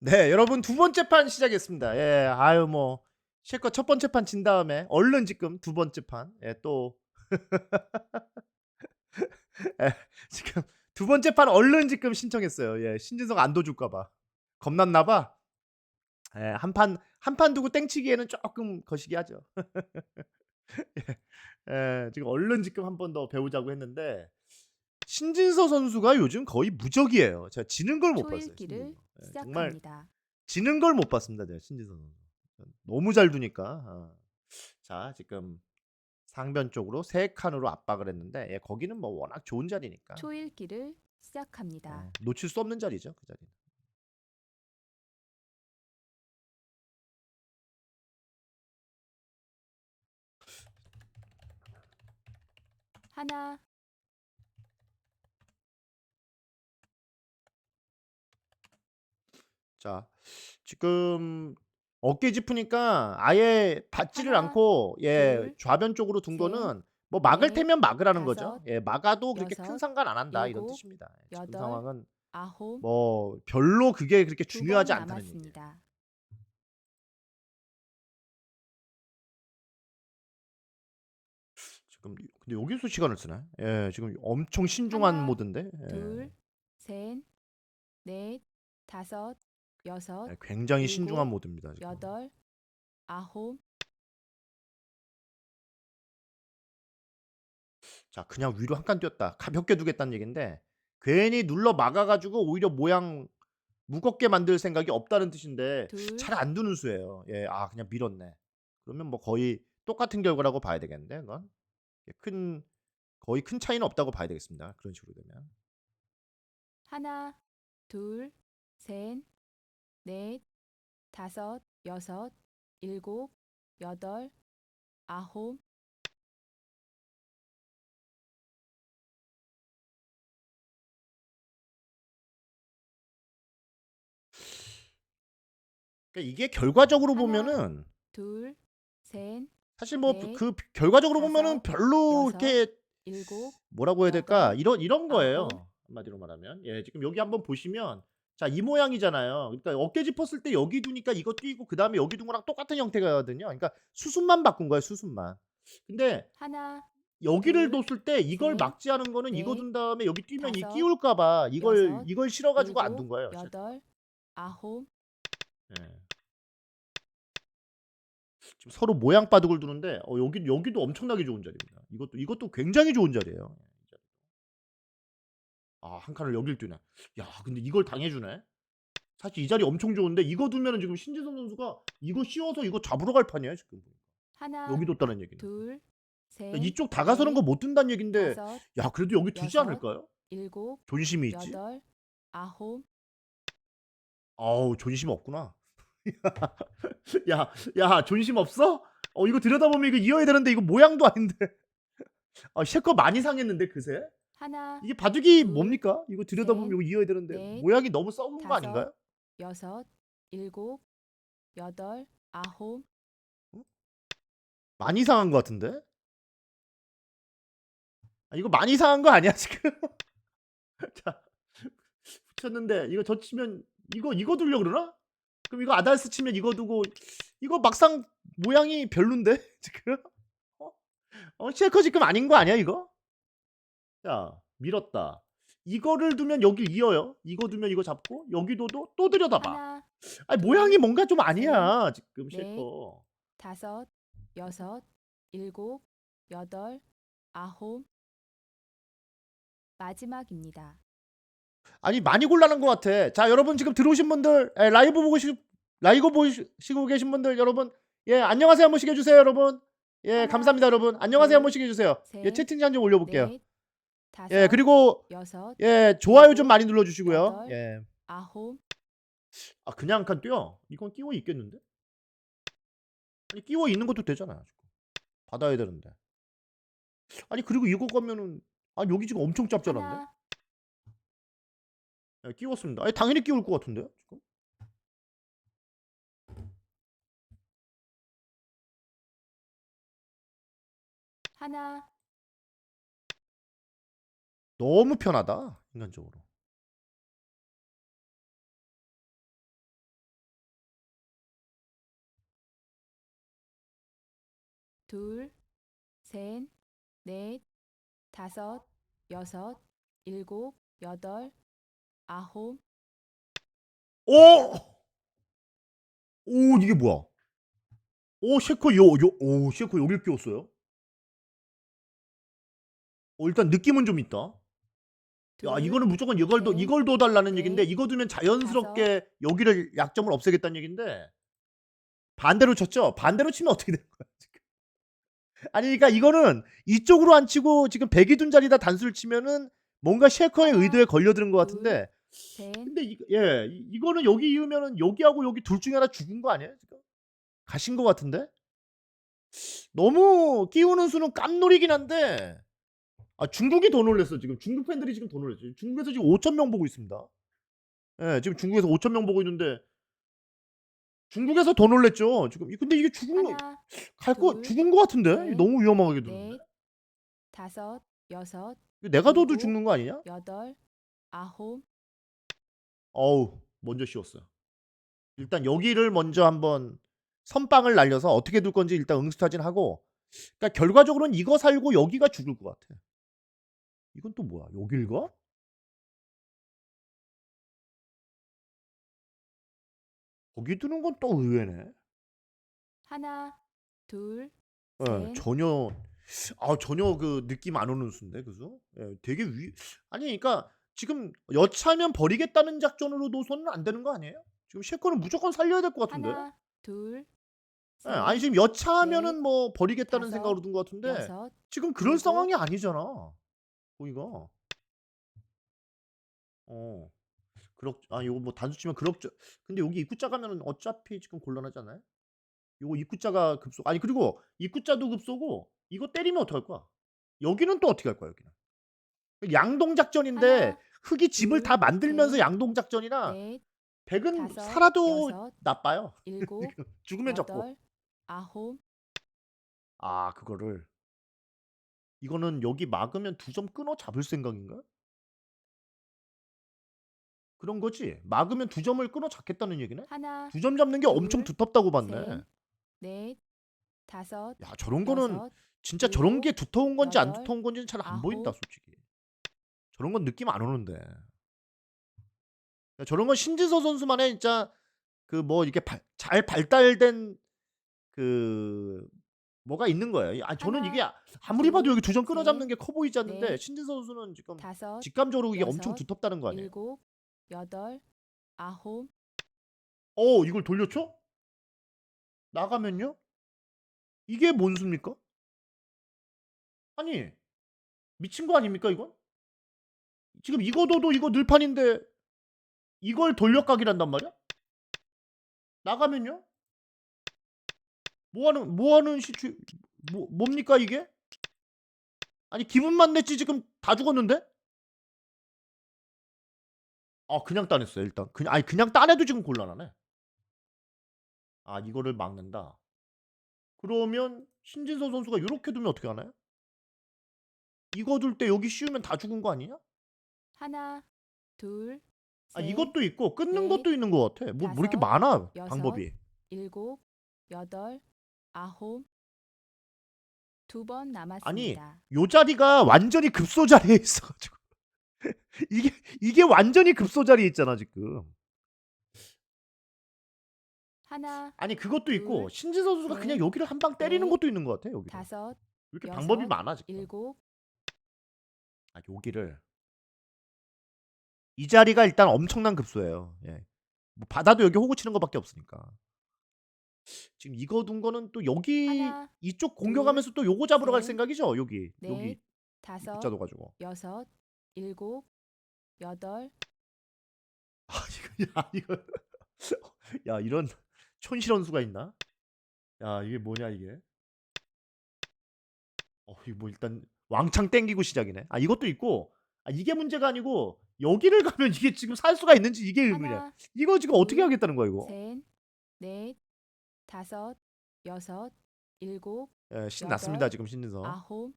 네, 여러분 두 번째 판 시작했습니다. 예, 아유 뭐 실컷 첫 번째 판 진 다음에 얼른 지금 두 번째 판, 예, 또 예, 지금 두 번째 판 얼른 지금 신청했어요. 예, 신진석 안 도줄까봐 겁났나봐. 예, 한판 한 판 두고 땡치기에는 조금 거시기 하죠. 예, 예, 지금 얼른 지금 한 번 더 배우자고 했는데 신진서 선수가 요즘 거의 무적이에요. 제가 지는 걸 못 봤어요. 신진서. 예, 정말. 지는 걸 못 봤습니다. 제가 신진서 선수. 너무 잘 두니까. 아. 자, 지금 상변 쪽으로 세 칸으로 압박을 했는데 예, 거기는 뭐 워낙 좋은 자리니까 초읽기를 시작합니다. 어, 놓칠 수 없는 자리죠. 그 자리는. 하나, 자, 지금 어깨 짚으니까 아예 받지를 하나, 않고 예, 둘, 좌변 쪽으로 둔 셋, 거는 뭐 막을 넷, 테면 막으라는 거죠. 다섯, 예, 막아도 그렇게 큰 여섯, 상관 안 한다 이런 일곱, 뜻입니다. 지금 여덟, 상황은 아홉, 뭐 별로 그게 그렇게 두 중요하지 번 않다는 얘기예요. 남았습니다. 지금 근데 여기서 시간을 쓰네. 예, 지금 엄청 신중한 하나, 모드인데. 예. 둘, 셋, 넷, 다섯, 여섯, 예, 굉장히 일곱, 신중한 모드입니다. 지금. 여덟, 아홉, 자, 그냥 위로 한 칸 뛰었다. 가볍게 두겠다는 얘긴데 괜히 눌러 막아가지고 오히려 모양 무겁게 만들 생각이 없다는 뜻인데 둘, 잘 안 두는 수예요. 예, 아 그냥 밀었네. 그러면 뭐 거의 똑같은 결과라고 봐야 되겠는데, 그건 예, 큰 거의 큰 차이는 없다고 봐야 되겠습니다. 그런 식으로 되면. 하나, 둘, 셋, 넷, 다섯, 여섯, 일곱, 여덟, 아홉, 그러니까 이게 결과적으로 하나, 보면은 둘, 셋, 사실 뭐 넷, 그 결과적으로 보면은 다섯, 별로 여섯, 이렇게 일곱, 뭐라고 해야 될까? 여덟, 이런 이런 거예요. 아홉. 한마디로 말하면. 예, 지금 여기 한번 보시면 자, 이 모양이잖아요. 그러니까 어깨 짚었을 때 여기 두니까 이거 뛰고 그다음에 여기 둔 거랑 똑같은 형태거든요. 그러니까 수순만 바꾼 거예요, 수순만. 근데 하나, 여기를 둘, 뒀을 때 이걸 셋, 막지 않은 거는 이거 넷, 둔 다음에 여기 뛰면 이 다섯, 끼울까 봐 이걸 여섯, 이걸 실어 가지고 안 둔 거예요. 여덟, 아홉, 예. 지금 서로 모양 바둑을 두는데 어, 여기 여기도 엄청나게 좋은 자리입니다. 이것도 이것도 굉장히 좋은 자리예요. 아, 한 칸을 여길 뛰네. 야, 근데 이걸 당해주네. 사실 이 자리 엄청 좋은데 이거 두면은 지금 신지성 선수가 이거 씌워서 이거 잡으러 갈 판이야 지금. 하나, 여기 뒀다는 얘기는. 둘, 셋, 그러니까 이쪽 다가서는 거 넷, 못 둔다는 얘긴데, 다섯, 야 그래도 여기 두지 여섯, 않을까요? 일곱, 존심이 있지. 여덟, 아홉, 아우 존심 없구나. 야, 야 존심 없어? 어 이거 들여다보면 이거 이어야 되는데 이거 모양도 아닌데. 아 셰거 많이 상했는데 그새? 하나, 이게 바둑이 둘, 뭡니까? 이거 들여다보면 셋, 이거 이어야 되는데 넷, 모양이 너무 썩은 거 다섯, 아닌가요? 여섯, 일곱, 여덟, 아홉, 많이 상한 거 같은데? 아, 이거 많이 상한 거 아니야 지금? 자 붙였는데 이거 젖히면 이거 이거 두려 그러나? 그럼 이거 아달스 치면 이거 두고 이거 막상 모양이 별론데 지금? 어? 어 셰커 지금 아닌 거 아니야 이거? 자 밀었다. 이거를 두면 여기 이어요. 이거 두면 이거 잡고 여기 둬도 또 들여다봐. 하나, 아니 모양이 뭔가 좀 셋, 아니야 지금 넷, 셰커. 다섯, 여섯, 일곱, 여덟, 아홉. 마지막입니다. 아니 많이 곤란한 것 같아. 자 여러분 지금 들어오신 분들 에, 라이브 보고 시 라이브 보시고 계신 분들 여러분 예 안녕하세요 한 번씩 해주세요 여러분. 예 하나, 감사합니다 여러분. 안녕하세요 한 둘, 번씩 해주세요. 예 셋, 채팅창 좀 올려볼게요. 넷, 다섯, 예 그리고 여섯, 예 좋아요 좀 많이 눌러 주시고요. 여덟, 예. 아홉, 아 그냥 한 칸 뛰어. 이건 끼워 있겠는데? 아니 끼워 있는 것도 되잖아. 지금. 받아야 되는데. 아니 그리고 이거 가면은 아 여기 지금 엄청 짭짤한데? 하나, 예, 끼웠습니다. 아니 당연히 끼울 것 같은데요 지금? 하나, 너무 편하다 인간적으로. 둘, 셋, 넷, 다섯, 여섯, 일곱, 여덟, 아홉. 오! 오, 이게 뭐야? 어, 오, 셰코 요, 요, 오, 셰코 여길 끼웠어요? 어, 일단 느낌은 좀 있다. 야, 둘, 이거는 무조건 이걸 더, 셋, 이걸 더 달라는 넷, 얘긴데, 이거 두면 자연스럽게 여기를 약점을 없애겠다는 얘긴데, 반대로 쳤죠? 반대로 치면 어떻게 되는 거야, 지금? 아니, 그러니까 이거는 이쪽으로 안 치고 지금 백이 둔 자리다 단수를 치면은 뭔가 셰커의 의도에 걸려드는 것 둘, 같은데, 셋, 근데 이, 예, 이- 이거는 여기 이으면은 여기하고 여기 둘 중에 하나 죽은 거 아니에요? 지금? 가신 것 같은데? 너무 끼우는 수는 깜놀이긴 한데 아 중국이 더 놀랬어 지금. 중국 팬들이 지금 더 놀랬죠 중국에서 지금 5천 명 보고 있습니다. 예 지금 중국에서 5천 명 보고 있는데 중국에서 더 놀랬죠 지금. 근데 이게 죽은 거 하나, 갈거 둘, 죽은 거 같은데? 셋, 너무 위험하게 드는데. 넷, 다섯, 여섯, 내가 둬도 일곱, 죽는 거 아니냐? 여덟, 아홉, 어우 먼저 씌웠어요. 일단 여기를 먼저 한번 선빵을 날려서 어떻게 둘 건지 일단 응스타진 하고 그러니까 결과적으로는 이거 살고 여기가 죽을 것 같아. 이건 또 뭐야? 여길 가? 거기 두는 건 또 의외네. 하나, 둘, 예, 셋, 전혀 아 전혀 그 느낌 안 오는 수인데 그죠? 예, 되게 위 아니 그러니까 지금 여차하면 버리겠다는 작전으로 노선은 안 되는 거 아니에요? 지금 셰커는 무조건 살려야 될 것 같은데. 하나, 둘, 예, 셋, 아니 지금 여차하면은 넷, 뭐 버리겠다는 다섯, 생각으로 둔것 같은데 여섯, 지금 그런 일곱, 상황이 아니잖아. 거기가. 어. 그럭 아 요거 뭐 단수 치면 그럭저 근데 여기 입구자 가면은 어차피 지금 곤란하지 않아요? 요거 입구자가 급소 아니 그리고 입구자도 급소고 이거 때리면 어떡할 거야? 여기는 또 어떻게 할 거야 여기는? 양동 작전인데 하나, 흙이 집을 둘, 다 만들면서 셋, 양동 작전이라 넷, 백은 다섯, 살아도 여섯, 나빠요. 일곱, 죽으면 적고. 여덟, 아홉, 아 그거를 이거는 여기 막으면 두점 끊어 잡을 생각인가? 그런 거지. 막으면 두 점을 끊어 잡겠다는 얘기네. 하나, 두점 잡는 게 엄청 둘, 두텁다고 봤네. 셋, 넷, 다섯, 야 저런 거는 여섯, 진짜 저런 일곱, 게 두터운 건지 안 여덟, 두터운 건지는 잘 안. 보인다 솔직히. 저런 건 느낌 안 오는데. 야, 저런 건 신지서 선수만의 진짜 그 뭐 이렇게 발- 잘 발달된 그 뭐가 있는 거예요. 아 저는 이게 하나, 아무리 봐도 둘, 여기 두 점 끊어 잡는 셋, 게커 보이지 않는데 넷, 신지서 선수는 지금 다섯, 직감적으로 이게 엄청 여섯, 두텁다는 거 아니에요? 일곱, 여덟, 아홉, 어 이걸 돌려쳐? 나가면요? 이게 뭔 수입니까? 아니 미친 거 아닙니까 이건? 지금 이거 둬도 이거 늘판인데 이걸 돌려가기란단 말이야? 나가면요? 뭐하는 뭐하는 시추 뭐 뭡니까 이게? 아니 기분만 냈지 지금 다 죽었는데? 아 그냥 따냈어요 일단 그냥 아니 그냥 따내도 지금 곤란하네. 아 이거를 막는다. 그러면 신진서 선수가 이렇게 두면 어떻게 하나요? 이거 둘 때 여기 씌우면 다 죽은 거 아니냐? 하나, 둘, 아 셋, 이것도 있고 끊는 넷, 것도 있는 것 같아. 뭐, 뭐 이렇게 많아 여섯, 방법이. 일곱, 여덟, 아홉. 두번 아니 남았습니다. 요 자리가 완전히 급소 자리에 있어가지고 이게 이게 완전히 급소 자리에 있잖아 지금. 하나, 아니 그것도 있고 둘, 신진 선수가 셋, 그냥 여기를 한 방 때리는 넷, 것도 있는 것 같아 여기. 다섯, 이렇게 여섯, 방법이 많아 지금. 일곱, 아 여기를 이 자리가 일단 엄청난 급소예요. 예. 뭐 받아도 여기 호구 치는 것밖에 없으니까. 지금 이거 둔 거는 또 여기 하나, 이쪽 공격하면서 또 요거 잡으러 갈 셋, 생각이죠 여기 넷, 여기 다섯, 입구자 둬가지고. 여섯, 일곱, 여덟, 아 이거 야 이거 야 이런 촌실원수가 있나? 야 이게 뭐냐 이게? 어 이거 뭐 일단 왕창 땡기고 시작이네. 아 이것도 있고 아 이게 문제가 아니고 여기를 가면 이게 지금 살 수가 있는지 이게 의문이야. 하나, 이거 지금 어떻게 둘, 하겠다는 거야 이거? 셋, 넷, 다섯, 여섯, 일곱, 예, 신났습니다 지금 신진서. 아홉,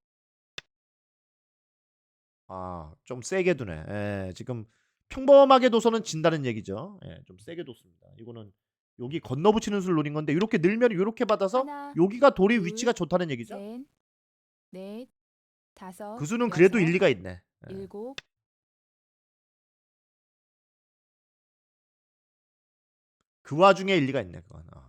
아 좀 세게 두네. 예, 지금 평범하게 둬서는 진다는 얘기죠. 예, 좀 세게 뒀습니다. 이거는 여기 건너붙이는 수를 노린 건데 이렇게 늘면 이렇게 받아서 하나, 여기가 돌이 둘, 위치가 좋다는 얘기죠. 셋, 넷, 다섯, 그 수는 그래도 여섯, 일리가 있네. 예. 일곱, 그 와중에 일리가 있네. 그건. 아.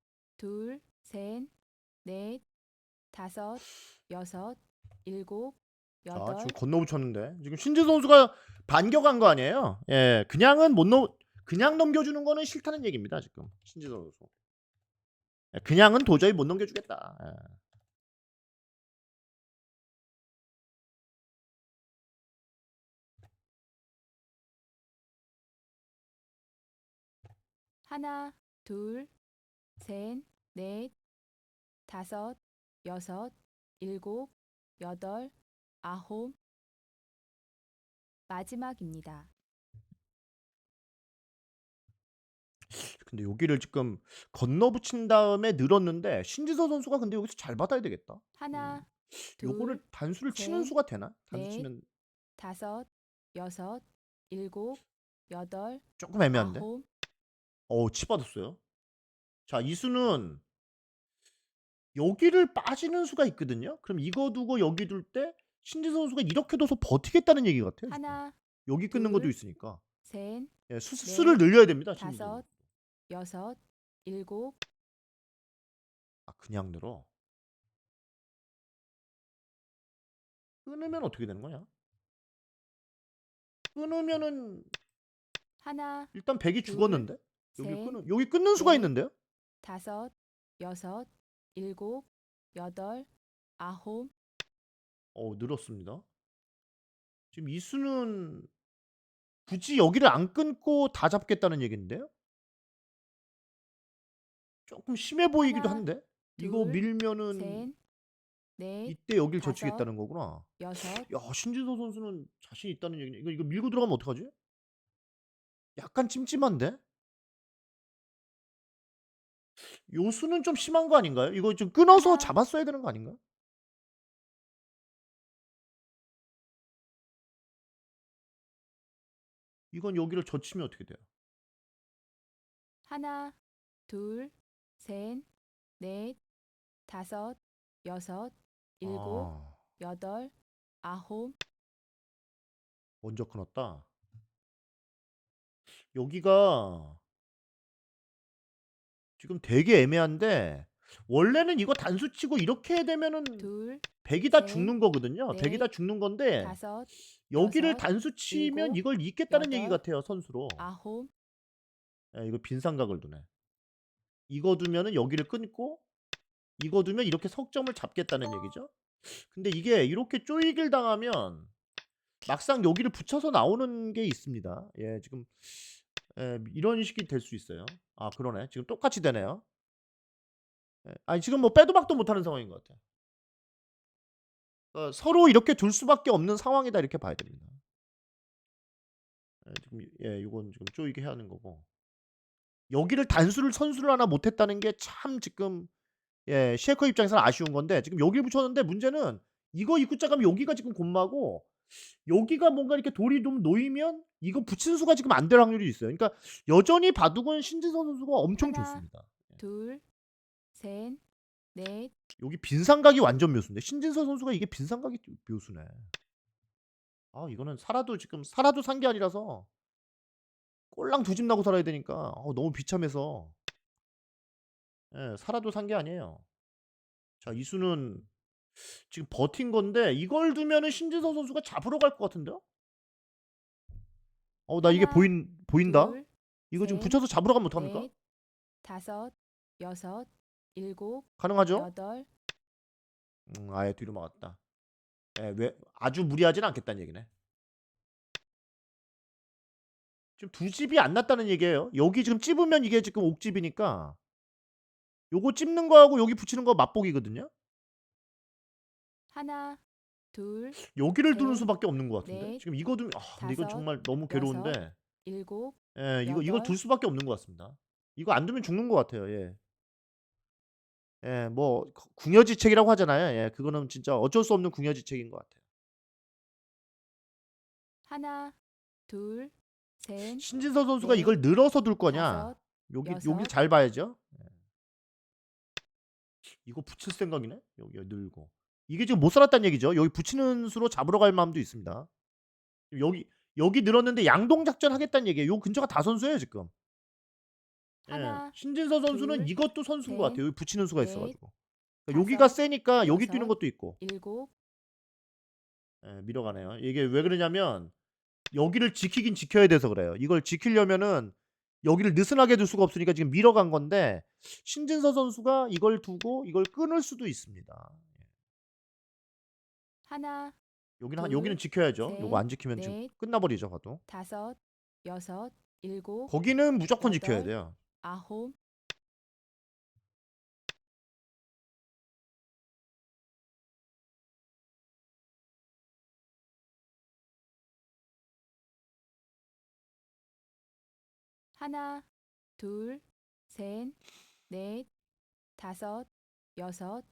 둘, 셋, 넷, 다섯, 여섯, 일곱, 자, 여덟, 지금 건너붙였는데 지금 신지 선수가 반격한 거 아니에요? 예, 그냥은 못 넘, 그냥 넘겨주는 거는 싫다는 얘기입니다. 지금 신지 선수. 예, 그냥은 도저히 못 넘겨주겠다. 예. 하나, 둘, 셋, 넷, 다섯, 여섯, 일곱, 여덟, 아홉. 마지막입니다. 근데 여기를 지금 건너붙인 다음에 늘었는데 신지서 선수가 근데 여기서 잘 받아야 되겠다. 하나, 둘, 요거를 단수를 치는 셋, 수가 되나? 단수 넷, 치면 다섯, 여섯, 일곱, 여덟, 조금 애매한데. 아홉. 어, 치 받았어요. 자, 이 수는 여기를 빠지는 수가 있거든요. 그럼 이거 두고 여기 둘 때 신지 선수가 이렇게 둬서 버티겠다는 얘기 같아요. 하나, 여기 끊는 것도 둘, 있으니까 셋, 예, 수, 넷, 수를 늘려야 됩니다. 신지 다섯, 선수. 여섯, 일곱, 아, 그냥 늘어. 끊으면 어떻게 되는 거냐? 끊으면은 하나, 일단 100이 둘, 죽었는데 여기 셋, 끊는 여기 끊는 수가 넷, 있는데요? 다섯, 여섯, 일곱, 여덟, 아홉. 어, 늘었습니다. 지금 이 수는 굳이 여기를 안 끊고 다 잡겠다는 얘긴데요? 조금 심해 보이기도 하나, 한데 이거 둘, 밀면은 셋, 넷, 이때 여길 다섯, 젖히겠다는 거구나. 여섯, 야, 신지서 선수는 자신 있다는 얘기네. 이거 이거 밀고 들어가면 어떡하지? 약간 찜찜한데? 요 수는 좀 심한 거 아닌가요? 이거 좀 끊어서 하나, 잡았어야 되는 거 아닌가? 이건 여기를 젖히면 어떻게 돼요? 하나, 둘, 셋, 넷, 다섯, 여섯, 일곱, 아, 여덟, 아홉. 먼저 끊었다. 여기가 지금 되게 애매한데 원래는 이거 단수 치고 이렇게 되면은 둘, 100이 다 셋, 죽는 거거든요. 100이 넷, 다 죽는 건데 다섯, 여기를 여섯, 단수 치면 일곱, 이걸 이겼다는 얘기 여덟, 같아요, 선수로. 아홉. 야, 이거 빈상각을 두네. 이거 두면은 여기를 끊고 이거 두면 이렇게 석점을 잡겠다는 얘기죠. 근데 이게 이렇게 쪼이길 당하면 막상 여기를 붙여서 나오는 게 있습니다. 예, 지금 예, 이런 식이 될 수 있어요. 아, 그러네. 지금 똑같이 되네요. 예, 아니 지금 뭐 빼도 박도 못하는 상황인 것 같아요. 어, 서로 이렇게 둘 수밖에 없는 상황이다 이렇게 봐야 됩니다. 예, 지금 예, 이건 지금 쪼이게 해야 하는 거고. 여기를 단수를 선수를 하나 못했다는 게 참 지금 예, 셰커 입장에서는 아쉬운 건데 지금 여기를 붙였는데 문제는 이거 입구자 가면 여기가 지금 곤마고 여기가 뭔가 이렇게 돌이 좀 놓이면 이거 붙인 수가 지금 안 될 확률이 있어요. 그러니까 여전히 바둑은 신지선 선수가 엄청 하나, 좋습니다. 둘, 셋, 넷, 여기 빈상각이 완전 묘수인데 신진서 선수가 이게 빈상각이 묘수네. 아 이거는 살아도 지금 살아도 산 게 아니라서 꼴랑 두 집 나고 살아야 되니까 어, 너무 비참해서 예, 살아도 산 게 아니에요. 자 이수는 지금 버틴 건데 이걸 두면은 신진서 선수가 잡으러 갈 것 같은데요? 어 나 이게 하나, 보인 보인다. 둘, 이거 지금 셋, 붙여서 잡으러 가면 어떡합니까? 넷, 다섯, 여섯, 일곱, 가능하죠? 여덟, 음, 아예 뒤로 막았다. 예, 왜 아주 무리하진 않겠다는 얘기네. 지금 두 집이 안 났다는 얘기예요. 여기 지금 찝으면 이게 지금 옥집이니까 요거 찝는 거하고 여기 붙이는 거 맛보기거든요. 하나, 둘, 여기를 두는 셋, 수밖에 없는 것 같은데. 넷, 지금 이거 두면 아, 근데 이건 다섯, 정말 너무 여섯, 괴로운데. 일곱, 예, 이거 이거 여덟. 둘 수밖에 없는 것 같습니다. 이거 안 두면 죽는 것 같아요. 예. 예, 뭐 구- 궁여지책이라고 하잖아요. 예, 그거는 진짜 어쩔 수 없는 궁여지책인 것 같아요. 하나, 둘, 셋, 신진서 선수가 넷, 이걸 늘어서 둘 거냐? 다섯, 여기 여섯. 여기 잘 봐야죠. 예. 이거 붙일 생각이네. 여기 늘고. 이게 지금 못 살았다는 얘기죠. 여기 붙이는 수로 잡으러 갈 마음도 있습니다. 여기 여기 늘었는데 양동 작전 하겠다는 얘기예요. 요 근처가 다 선수예요 지금. 예. 하나, 신진서 선수는 둘, 이것도 선수인 것 셋, 같아요. 여기 붙이는 수가 넷, 있어가지고. 그러니까 여기가 다섯, 세니까 여기 뛰는 여섯. 것도 있고. 일곱, 예, 밀어가네요. 이게 왜 그러냐면 여기를 지키긴 지켜야 돼서 그래요. 이걸 지키려면은 여기를 느슨하게 둘 수가 없으니까 지금 밀어간 건데 신진서 선수가 이걸 두고 이걸 끊을 수도 있습니다. 하나, 여기는 한- 둘, 여기는 지켜야죠. 셋, 요거 안 지키면 지금 넷. 끝나버리죠, 가도. 다섯, 여섯, 일곱, 거기는 무조건 지켜야 여덟. 돼요. 아홉, 하나, 둘, 셋, 넷, 다섯, 여섯,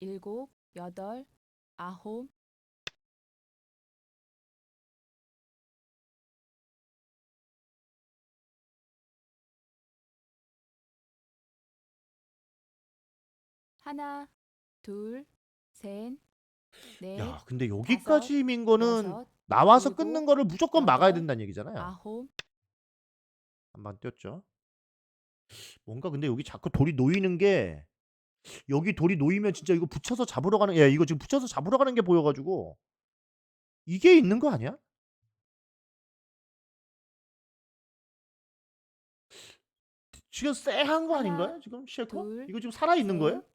일곱, 여덟, 아홉, 하나, 둘, 셋, 넷, 야, 근데 여기까지 민 거는 여섯, 나와서 일곱, 끊는 거를 무조건 막아야 여덟, 된다는 얘기잖아요. 아홉, 한번 뛰었죠. 뭔가 근데 여기 자꾸 돌이 놓이는 게 여기 돌이 놓이면 진짜 이거 붙여서 잡으러 가는 예 이거 지금 붙여서 잡으러 가는 게 보여가지고 이게 있는 거 아니야? 지금 쎄한 거 아닌가요? 지금 쉐커? 둘, 이거 지금 살아 있는 거예요? 셋,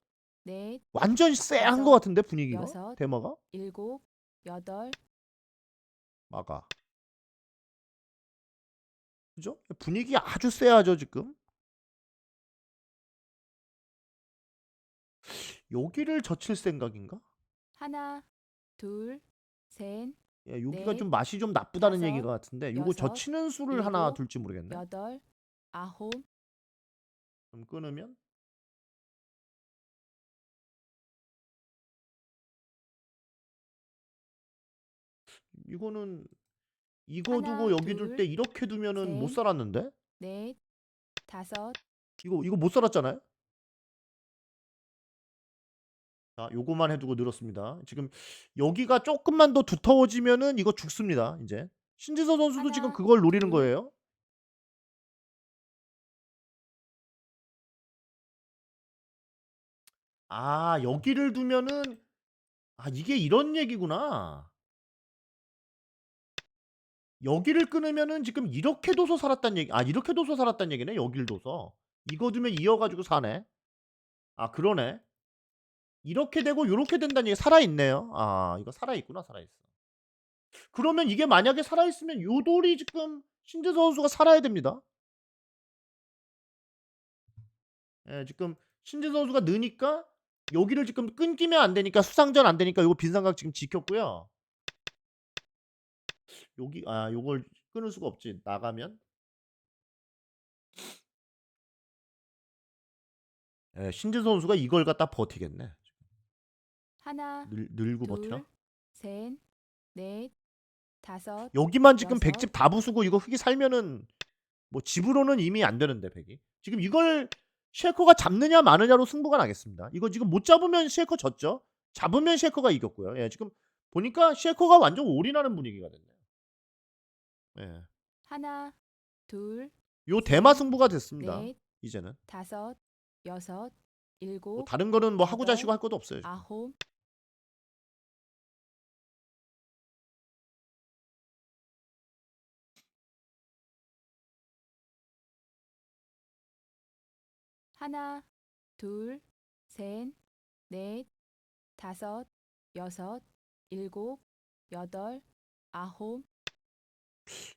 넷, 완전 쎄한 거 같은데 분위기가 여섯. 대마가 일곱, 여덟, 막아. 그죠? 분위기 아주 쎄하죠 지금. 여기를 젖힐 생각인가? 하나, 둘, 셋, 예, 여기가 넷, 좀 맛이 좀 나쁘다는 다섯, 얘기가 같은데 요거 여섯, 젖히는 수를 하나 일곱, 둘지 모르겠네. 여덟, 아홉, 그럼 끊으면 이거는 이거 하나, 두고 여기 둘 둘, 때 이렇게 두면은 못 셋. 살았는데? 넷, 다섯, 이거 이거 못 살았잖아요. 자, 요거만 해두고 늘었습니다. 지금 여기가 조금만 더 두터워지면은 이거 죽습니다. 이제 신지서 선수도 지금 그걸 노리는 둘. 거예요. 아, 여기를 두면은 아, 이게 이런 얘기구나. 여기를 끊으면은 지금 이렇게 둬서 살았단 얘기. 아, 이렇게 둬서 살았단 얘기네. 여기를 둬서. 이거 두면 이어가지고 사네. 아, 그러네. 이렇게 되고 요렇게 된다는 얘기 살아 있네요. 아, 이거 살아 있구나. 살아 있어. 그러면 이게 만약에 살아 있으면 요 돌이 지금 신재 선수가 살아야 됩니다. 예, 지금 신재 선수가 느니까 여기를 지금 끊기면 안 되니까 수상전 안 되니까 요거 빈삼각 지금 지켰고요. 여기 아, 요걸 끊을 수가 없지. 나가면. 예, 신재 선수가 이걸 갖다 버티겠네. 하나, 늘, 늘고 버티나? 둘, 셋, 넷, 다섯, 여기만 지금 여섯. 백집 다 부수고 이거 흙이 살면은 뭐 집으로는 이미 안 되는데 백이 지금 이걸 쉐커가 잡느냐 마느냐로 승부가 나겠습니다. 이거 지금 못 잡으면 쉐커 졌죠. 잡으면 쉐커가 이겼고요. 예, 지금 보니까 쉐커가 완전 올인하는 분위기가 됐네요. 예, 하나, 둘, 요 대마 승부가 됐습니다. 넷, 이제는 다섯, 여섯, 뭐 일곱, 다른 거는 뭐 하고 자시고 할 것도 없어요. 지금. 아홉, 하나, 둘, 셋, 넷, 다섯, 여섯, 일곱, 여덟, 아홉,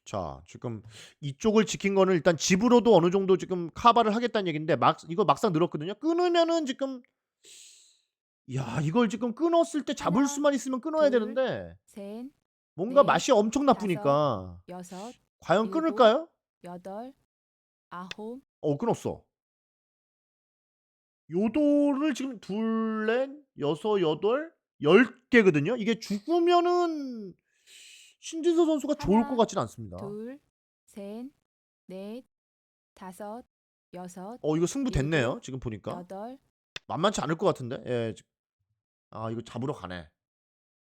자, 지금 이쪽을 지킨 거는 일단 집으로도 어느 정도 지금 커버를 하겠다는 얘긴데 막 이거 막상 늘었거든요. 끊으면은 지금 야, 이걸 지금 끊었을 때 잡을 하나, 수만 있으면 끊어야 둘, 되는데 셋, 뭔가 넷, 맛이 엄청 나쁘니까 여섯, 과연 일곱, 끊을까요? 여덟, 아홉, 어, 끊었어. 요도를 지금 둘, 넷, 여섯, 여덟, 열 개거든요. 이게 죽으면은 신진서 선수가 좋을 하나, 것 같지는 않습니다. 둘, 셋, 넷, 다섯, 여섯, 어, 이거 승부 됐네요. 지금 보니까. 여덟, 만만치 않을 것 같은데. 예. 지- 아, 이거 잡으러 가네.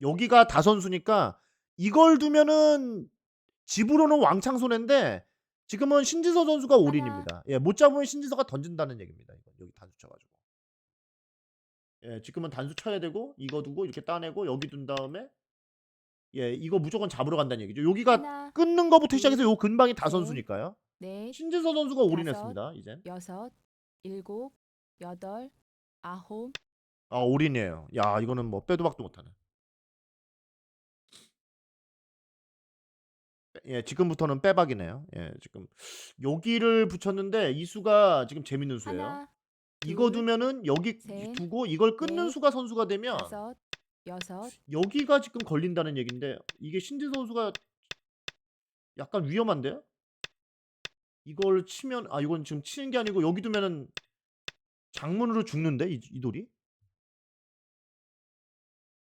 여기가 다선수니까 이걸 두면은 집으로는 왕창 손해인데 지금은 신지서 선수가 올인입니다. 예, 못 잡으면 신지서가 던진다는 얘기입니다. 이거 여기 단수 쳐가지고. 예, 지금은 단수 쳐야 되고 이거 두고 이렇게 따내고 여기 둔 다음에 예, 이거 무조건 잡으러 간다는 얘기죠. 여기가 하나, 끊는 거부터 둘, 시작해서 요 근방이 셋, 다선수니까요. 넷, 신지서 선수가 올인했습니다. 이젠. 여섯, 일곱, 여덟, 아홉, 아, 올인이에요. 야, 이거는 뭐 빼도 박도 못하네. 예, 지금부터는 빼박이네요. 예, 지금 여기를 붙였는데 이 수가 지금 재밌는 수예요. 하나, 이거 둘, 두면은 여기 셋, 두고 이걸 끊는 넷, 수가 선수가 되면 다섯, 여섯, 여기가 지금 걸린다는 얘긴데 이게 신진 선수가 약간 위험한데요? 이걸 치면 아 이건 지금 치는 게 아니고 여기 두면은 장문으로 죽는데 이, 이 돌이?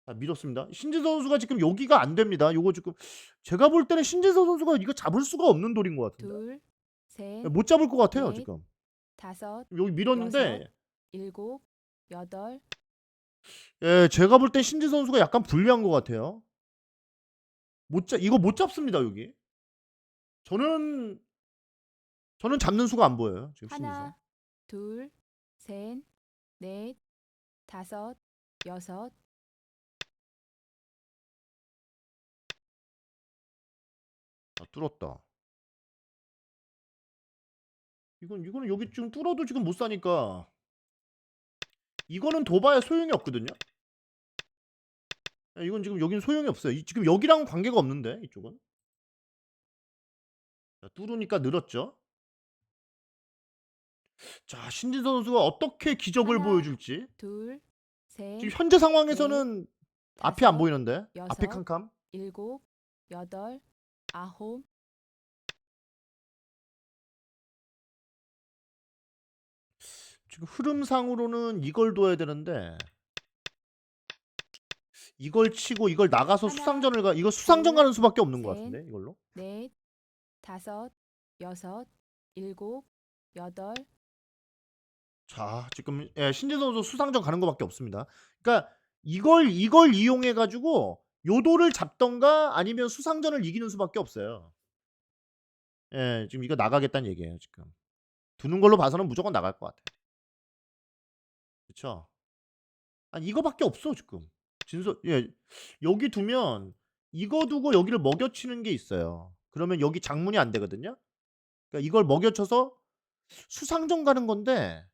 자, 밀었습니다. 신지서 선수가 지금 여기가 안 됩니다. 요거 지금 제가 볼 때는 신지서 선수가 이거 잡을 수가 없는 돌인 것 같은데. 둘, 셋, 못 잡을 것 같아요, 넷, 지금. 다섯, 여기 밀었는데 여섯, 일곱, 여덟, 예, 제가 볼 땐 신지 선수가 약간 불리한 것 같아요. 못 잡, 이거 못 잡습니다, 여기. 저는 저는 잡는 수가 안 보여요, 지금 신지서. 하나, 둘, 셋, 넷, 다섯, 여섯, 아, 뚫었다. 이건 이거는 여기 지금 뚫어도 지금 못 사니까 이거는 도봐야 소용이 없거든요. 예, 이건 지금 여기는 소용이 없어요. 이- 지금 여기랑 관계가 없는데 이쪽은. 자, 뚫으니까 늘었죠. 자, 신진 선수가 어떻게 기적을 하나, 보여줄지. 둘, 셋, 지금 현재 상황에서는 앞이 안 보이는데 앞이 여섯, 캄캄. 일곱, 여덟, 아홉, 지금 흐름상으로는 이걸 둬야 되는데 이걸 치고 이걸 나가서 하나, 수상전을 가 이거 수상전 둘, 가는 수밖에 없는 것 셋, 같은데 이걸로? 넷, 다섯, 여섯, 일곱, 여덟, 자 지금 예, 신진 선수 수상전 가는 것밖에 없습니다. 그러니까 이걸 이걸 이용해 가지고 요도를 잡던가 아니면 수상전을 이기는 수밖에 없어요. 예 지금 이거 나가겠다는 얘기예요 지금. 두는 걸로 봐서는 무조건 나갈 것 같아요. 그쵸? 아니 이거밖에 없어 지금. 진서 예. 여기 두면 이거 두고 여기를 먹여치는 게 있어요. 그러면 여기 장문이 안 되거든요? 그러니까 이걸 먹여쳐서 수상전 가는 건데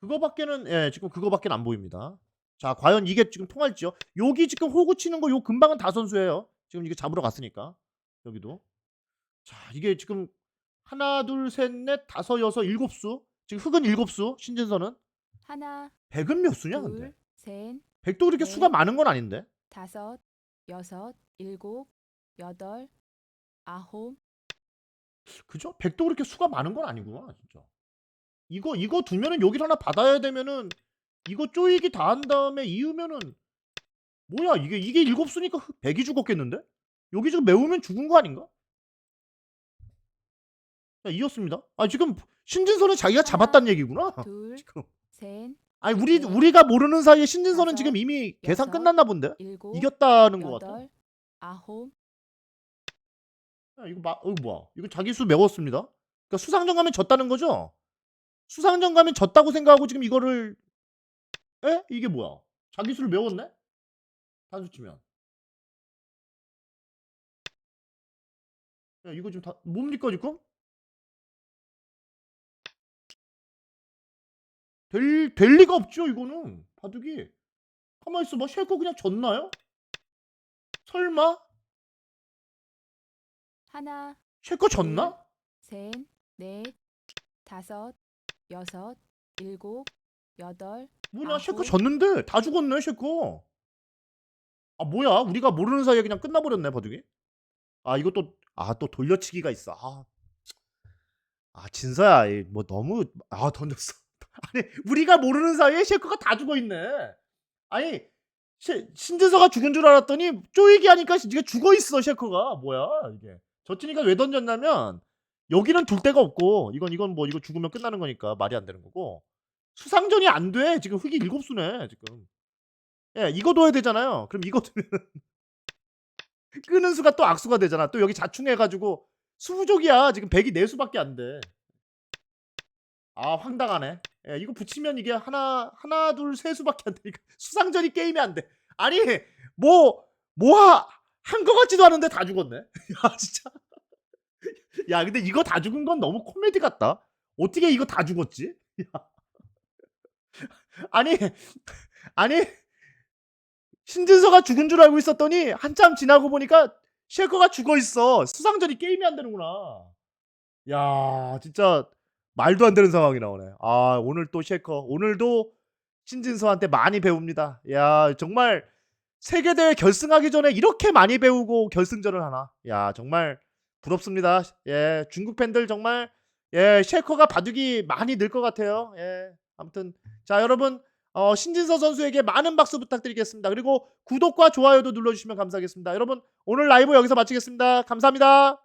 그거밖에는 예 지금 그거밖에 안 보입니다 자 과연 이게 지금 통할지요? 여기 지금 호구 치는 거요 근방은 다 선수예요. 지금 이게 잡으러 갔으니까 여기도. 자 이게 지금 하나 둘 셋 넷 다섯 여섯 일곱 수? 지금 흑은 일곱 수 신진서는 하나, 백은 몇 수냐 근데? 둘, 셋, 백도 그렇게 넷, 수가 많은 건 아닌데? 다섯, 여섯, 일곱, 여덟, 아홉, 그죠? 백도 그렇게 수가 많은 건 아니구나 진짜. 이거 이거 두면은 여기를 하나 받아야 되면은 이거 쪼이기 다 한 다음에 이으면은 뭐야 이게 이게 일곱 수니까 흑- 백이 죽었겠는데 여기 지금 메우면 죽은 거 아닌가? 자 이었습니다 아 지금 신진서는 자기가 잡았다는 얘기구나 둘, 지금 셋, 아니 우리 넷, 우리가 모르는 사이에 신진서는 다섯, 지금 이미 계산 여섯, 끝났나 본데 일곱, 이겼다는 거 같아 여덟, 아홉, 야, 이거 마, 어 뭐야? 이거 자기 수 메웠습니다. 그러니까 수상전 가면 졌다는 거죠? 수상전 가면 졌다고 생각하고 지금 이거를 에? 이게 뭐야? 자기 수를 메웠네? 단수 치면. 야, 이거 지금 다 뭡니까 지금? 될, 될 리가 없죠 이거는 바둑이 가만 있어봐 쉘거 그냥 졌나요? 설마? 하나, 쉐커 졌나? 셋, 넷, 다섯, 여섯, 일곱, 여덟, 뭐냐 쉐커 아홉. 졌는데 다 죽었네 쉐커. 아 뭐야 우리가 모르는 사이에 그냥 끝나버렸네 바둑이. 아 이것도 아 또 돌려치기가 있어. 아, 아 진서야 이뭐 너무 아 던졌어. 아니 우리가 모르는 사이에 쉐커가 다 죽어 있네. 아니 시, 신진서가 죽은 줄 알았더니 쪼이기 하니까 이게 죽어 있어 쉐커가 뭐야 이게. 졌으니까 왜 던졌냐면 여기는 둘 데가 없고 이건 이건 뭐 이거 죽으면 끝나는 거니까 말이 안 되는 거고 수상전이 안 돼. 지금 흑이 일곱 수네 지금. 예, 이거 둬야 되잖아요. 그럼 이거 두면 끄는 수가 또 악수가 되잖아. 또 여기 자충해가지고 수부족이야. 지금 100이 4수밖에 안 돼. 아 황당하네. 예, 이거 붙이면 이게 하나 하나 둘 세 수밖에 안 되니까 수상전이 게임이 안 돼. 아니 뭐뭐한 거 같지도 않은데 다 죽었네. 야 진짜. 야 근데 이거 다 죽은 건 너무 코미디 같다. 어떻게 이거 다 죽었지? 야. 아니 아니 신진서가 죽은 줄 알고 있었더니 한참 지나고 보니까 쉐커가 죽어 있어. 수상전이 게임이 안 되는구나. 야, 진짜 말도 안 되는 상황이 나오네. 아, 오늘 또 쉐커. 오늘도 신진서한테 많이 배웁니다. 야, 정말 세계대회 결승하기 전에 이렇게 많이 배우고 결승전을 하나. 야, 정말 부럽습니다. 예, 중국 팬들 정말 예, 쉐커가 바둑이 많이 늘 것 같아요. 예. 아무튼 자, 여러분 어, 신진서 선수에게 많은 박수 부탁드리겠습니다. 그리고 구독과 좋아요도 눌러주시면 감사하겠습니다. 여러분 오늘 라이브 여기서 마치겠습니다. 감사합니다.